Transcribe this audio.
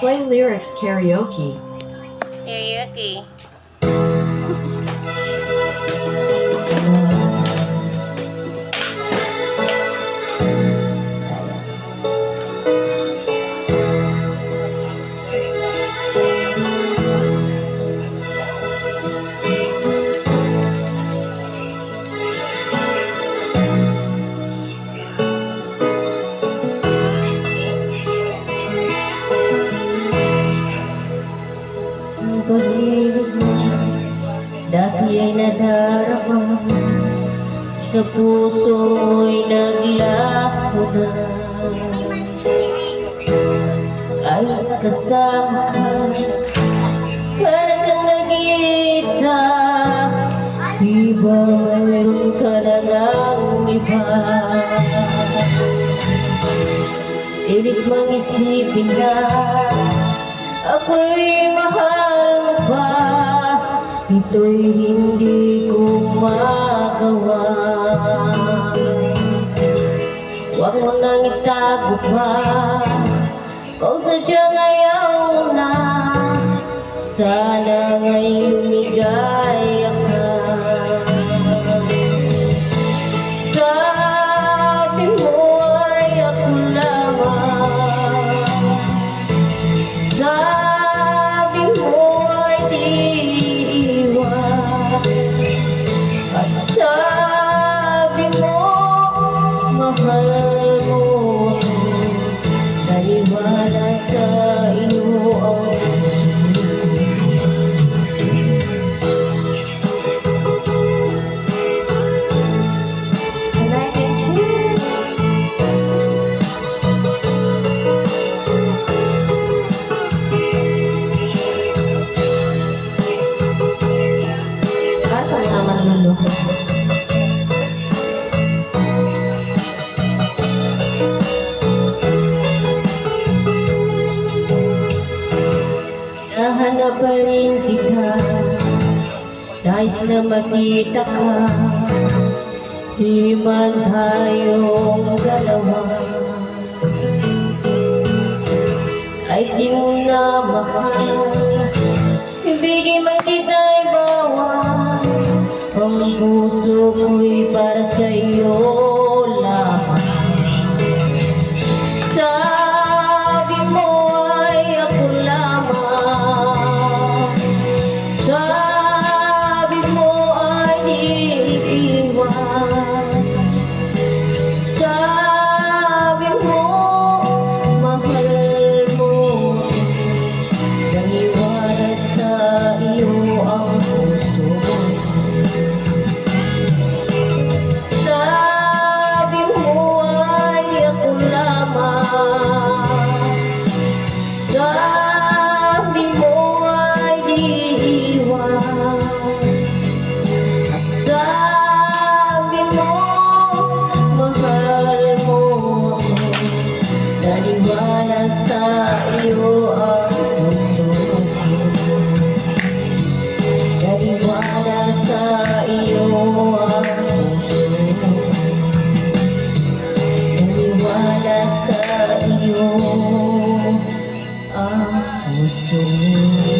Play lyrics karaoke. Karaoke. Pag-ibig Dati ay nadarama Sa puso'y naglaho na. Ay kasama ka Para kang nag-iisa Di ba mayroon ka na ng iba? Pilit mang isipin na Ako'y mahal pa Ito'y hindi ko magawa. Huwag mo nang itago pa. Kung sadyang ayaw na Sana nga'y mahal Nahanap pa rin kita. Nais na makita ka. Di man tayong dalawa. Kahit di mo na mahal sa iyo ang mundo ko Naliwala sa iyo ang mundo ko Naliwala sa iyo ang mundo